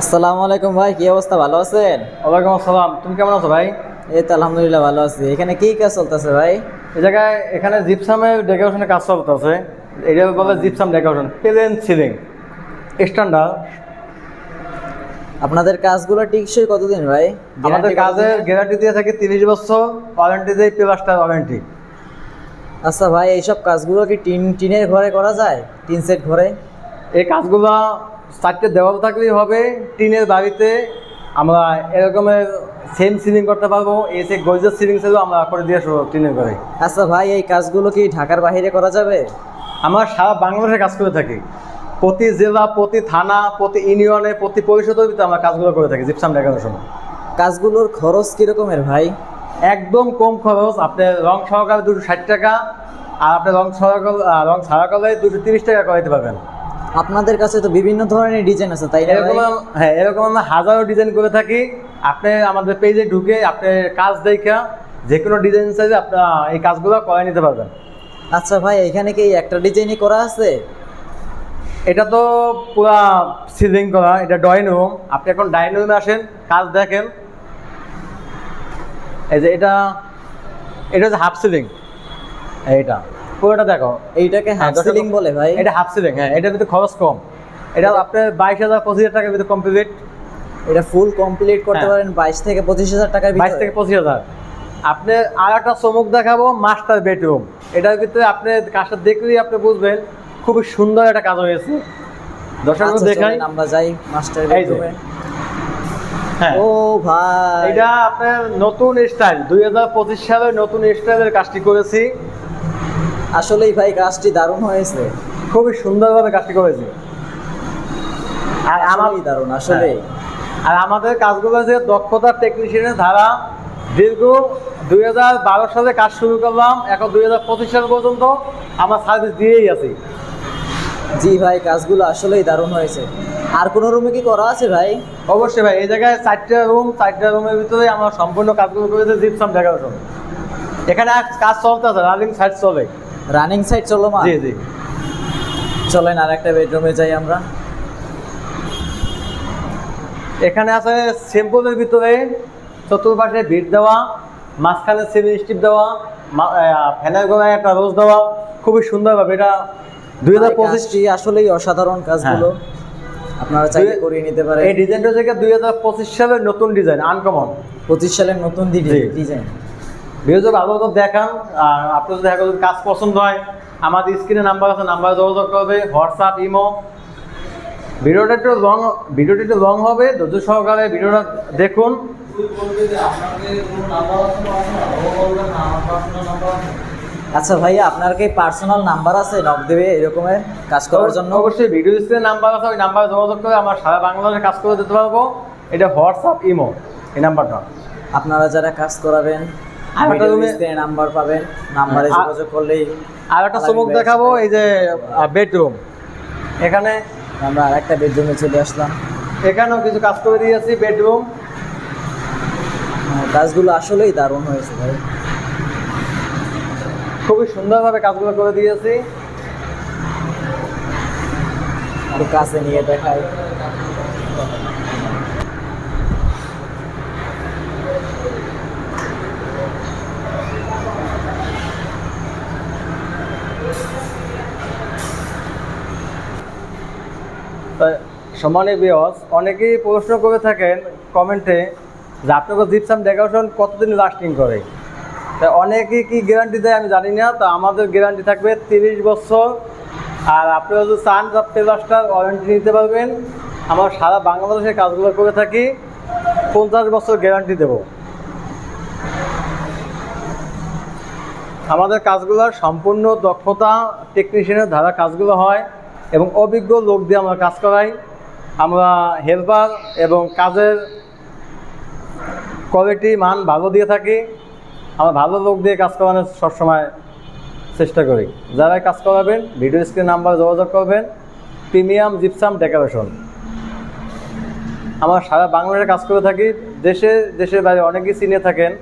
আসসালামু আলাইকুম ভাই কি অবস্থা? ভালো আছেন? ওয়ালাইকুম আসসালাম। তুমি কেমন আছো ভাই? এই তো আলহামদুলিল্লাহ ভালো আছি। এখানে কি কাজ চলতেছে ভাই? এই জায়গায় এখানে জিপসামের ডেকোরেশনের কাজ চলতেছে। এটা বলে gypsum decoration plain ceiling standard. আপনাদের কাজগুলো টিকসই কতদিন ভাই? আমাদের কাজের গ্যারান্টি দিয়ে থাকে তিরিশ বছর ওয়ারেন্টি দেয় প্লাস্টার ওয়ারেন্টি আচ্ছা ভাই এইসব কাজগুলো কি টিন টিনের ঘরে করা যায়? টিন সেট ঘরে? এই কাজগুলো চারটে দেওয়াল থাকলেই হবে টিনের বাড়িতে আমরা এরকমের সেম সিলিং করতে পারব এসে গজের সিলিং সেলও আমরা করে দিয়ে আসব টিনের ঘরে। আচ্ছা ভাই এই কাজগুলো কি ঢাকার বাইরে করা যাবে? আমরা সারা বাংলাদেশে কাজ করে থাকি। প্রতি জেলা প্রতি থানা প্রতি ইউনিয়নে প্রতি পরিষদের ভিতরে আমরা কাজগুলো করে থাকি জিপসাম দেখানোর সময়। কাজগুলোর খরচ কীরকমের ভাই? একদম কম খরচ আপনার রং সহকারে দুশো ষাট টাকা আর আপনার রং সহকার রং করলে দুশো তিরিশ টাকা করে দিতে পারবেন। আপনাদের কাছে তো বিভিন্ন ধরনের ডিজাইন আছে তাই এরকম হ্যাঁ এরকম আমরা হাজারো ডিজাইন করে থাকি। আপনি আমাদের পেজে ঢুকে আপনি কাজ দেখা যে কোনো ডিজাইন চাইলে আপনার এই কাজগুলো করে নিতে পারবেন। আচ্ছা ভাই এখানে কি একটা ডিজাইনই করা আছে? এটা তো পুরা সিলিং করা এটা ড্রয়িং রুম আপনি এখন ডাইনিং রুমে আসেন কাজ দেখেন। এই যে এটা এটা হচ্ছে হাফ সিলিং এইটা। পুরোটা দেখো। এইটাকে হাফ দর্শক- সিলিং বলে ভাই। এটা হাফ সিলিং হ্যাঁ এটার ভিতরে খরচ কম। এটা আপনার বাইশ হাজার পঁচিশ হাজার টাকার ভিতরে কমপ্লিট এটা ফুল কমপ্লিট করতে হ্যাঁ। পারেন বাইশ থেকে পঁচিশ হাজার টাকার বাইশ থেকে পঁচিশ হাজার। আপনি আর একটা চমক দেখাবো মাস্টার বেডরুম এটার ভিতরে আপনি কাজটা দেখলেই আপনি বুঝবেন খুবই সুন্দর একটা কাজ হয়েছে। দর্শক আচ্ছা, দেখাই। আমরা যাই মাস্টার বেডরুমে হ্যাঁ। ও ভাই। এটা আপনার নতুন স্টাইল দুই হাজার পঁচিশ সালের নতুন স্টাইলের কাজটি করেছি। আসলেই ভাই কাজটি দারুণ হয়েছে। খুবই সুন্দরভাবে কাজটি করেছি। আর আমার আসলেই দারুণ আসলে আর আমাদের কাজগুলো যে দক্ষতা টেকনিশিয়ানের ধারা দীর্ঘ দুই হাজার বারো সালে কাজ শুরু করলাম এখন দুই হাজার পঁচিশ সাল পর্যন্ত আমার সার্ভিস দিয়েই আছি। জি ভাই কাজগুলো আসলেই দারুণ হয়েছে। আর কোনো রুমে কি করা আছে ভাই? অবশ্যই ভাই এই জায়গায় চারটা রুম চারটা রুমের ভিতরে আমরা সম্পূর্ণ কাজগুলো করেছি জিপসাম ডেকোরেশন এখানে কাজ চলতেছে রানিং সাইড চলে। রানিং সাইড চলো মা জি জি। চলেন আর একটা বেডরুমে যাই আমরা। এখানে আছে সিম্পলের ভিতরে চতুর্পাশে ভিট দেওয়া মাঝখানে সেমি স্টিপ দেওয়া ফ্যানের গোড়ায় একটা রোজ দেওয়া। খুবই সুন্দরভাবে এটা দুই হাজার ভাই, পঁচিশ কাজটি আসলেই অসাধারণ কাজগুলো। আপনারা চাইলে করিয়ে নিতে পারেন। এই ডিজাইনটা থেকে দুই হাজার পঁচিশ সালের নতুন ডিজাইন আনকমন পঁচিশ সালের নতুন। ডিজাইন ভিডিও মতো দেখান আর আপনার যদি এখন যদি কাজ পছন্দ হয় আমাদের স্ক্রিনে নাম্বার আছে নাম্বার যোগাযোগ করবে হোয়াটসঅ্যাপ ইমো ভিডিওটা একটু লং ভিডিওটা একটু লং হবে ধৈর্য সহকারে ভিডিওটা দেখুন। আচ্ছা ভাইয়া আপনার কি পার্সোনাল নাম্বার আছে? নক দেবে এরকমের কাজ করার জন্য? অবশ্যই ভিডিও স্ক্রিনে নাম্বার আছে ওই নাম্বারে যোগাযোগ করে আমরা সারা বাংলাদেশে কাজ করে দিতে পারব। এটা হোয়াটসঅ্যাপ ইমো এই নাম্বারটা আপনারা যারা কাজ করাবেন নাম্বার পাবেন নাম্বারে যোগাযোগ করলেই আর একটা চমক দেখাবো এই যে বেডরুম এখানে আমরা আর একটা বেডরুমে চলে আসলাম। এখানেও কিছু কাজ করে দিয়েছি বেডরুম হ্যাঁ, কাজগুলো আসলেই দারুণ হয়েছে ভাই। খুবই সুন্দরভাবে কাজগুলো করে দিয়েছি। একটু কাছে নিয়ে দেখাই। সমানে বিয়স অনেকেই প্রশ্ন করে থাকেন কমেন্টে যে আপনাকে জিপসাম ডেকোরেশন কতদিন লাস্টিং করে? তা অনেকেই কি গ্যারান্টি দেয় আমি জানি না, তো আমাদের গ্যারান্টি থাকবে তিরিশ বছর। আর আপনি যদি চান আপনি প্লাস্টার ওয়ারেন্টি নিতে পারবেন, আমরা সারা বাংলাদেশে কাজগুলো করে থাকি, পঞ্চাশ বছর গ্যারান্টি দেব। আমাদের কাজগুলোর সম্পূর্ণ দক্ষতা টেকনিশিয়ানের ধারা কাজগুলো হয়। এবং অভিজ্ঞ লোক দিয়ে আমরা কাজ করাই। আমরা হেল্পার এবং কাজের কোয়ালিটি মান ভালো দিয়ে থাকি। আমরা ভালো লোক দিয়ে কাজ করানোর সবসময় চেষ্টা করি। যারা কাজ করাবেন ভিডিও স্ক্রিন নাম্বার যোগাযোগ করবেন। Premium gypsum decoration. আমরা সারা বাংলাদেশে কাজ করে থাকি। দেশে, দেশের বাইরে অনেকেই চিনে থাকেন।